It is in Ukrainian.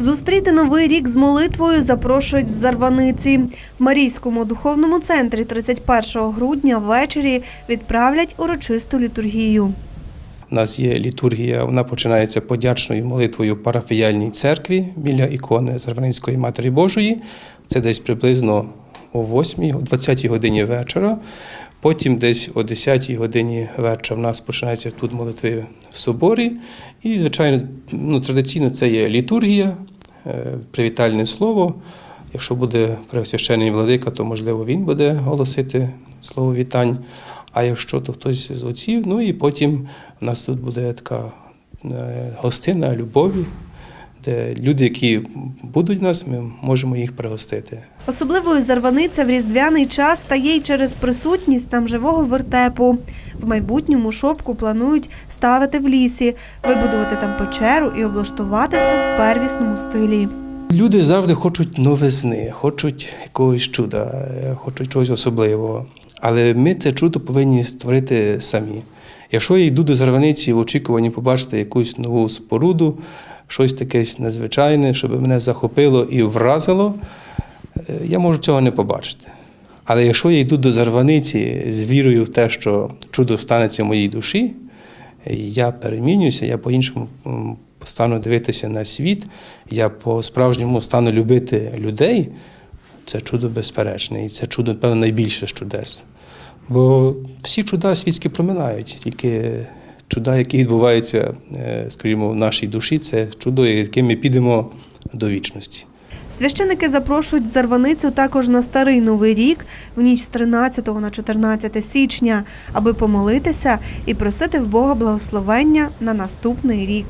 Зустріти новий рік з молитвою запрошують в Зарваниці. В Марійському духовному центрі 31 грудня ввечері відправлять урочисту літургію. У нас є літургія, вона починається подячною молитвою парафіяльній церкві біля ікони Зарванинської Матері Божої. Це десь приблизно о 8, о 20 годині вечора. Потім десь о 10 годині вечора в нас починаються тут молитви в соборі. І, звичайно, ну, традиційно це є літургія, привітальне слово. Якщо буде Преосвящений владика, то можливо він буде голосити слово вітань. А якщо то хтось з отців, ну і потім у нас тут буде така е, гостина любові, де люди, які будуть у нас, ми можемо їх пригостити. Особливою Зарваниця в різдвяний час стає й через присутність там живого вертепу. В майбутньому шопку планують ставити в лісі, вибудувати там печеру і облаштувати все в первісному стилі. Люди завжди хочуть новизни, хочуть якогось чуда, хочуть чогось особливого. Але ми це чудо повинні створити самі. Якщо я йду до Зарваниці в очікуванні побачити якусь нову споруду, щось таке незвичайне, щоб мене захопило і вразило, е, я можу цього не побачити. Але якщо я йду до Зарваниці з вірою в те, що чудо станеться в моїй душі, я перемінююся, я по-іншому стану дивитися на світ, я по-справжньому стану любити людей, це чудо безперечне. І це чудо, напевно, найбільше з чудес. Бо всі чуда світські проминають, тільки чуда, які відбуваються, е, скажімо, в нашій душі, це чудо, яким ми підемо до вічності. Священики запрошують Зарваницю також на старий новий рік в ніч з 13 на 14 січня, аби помолитися і просити в Бога благословення на наступний рік.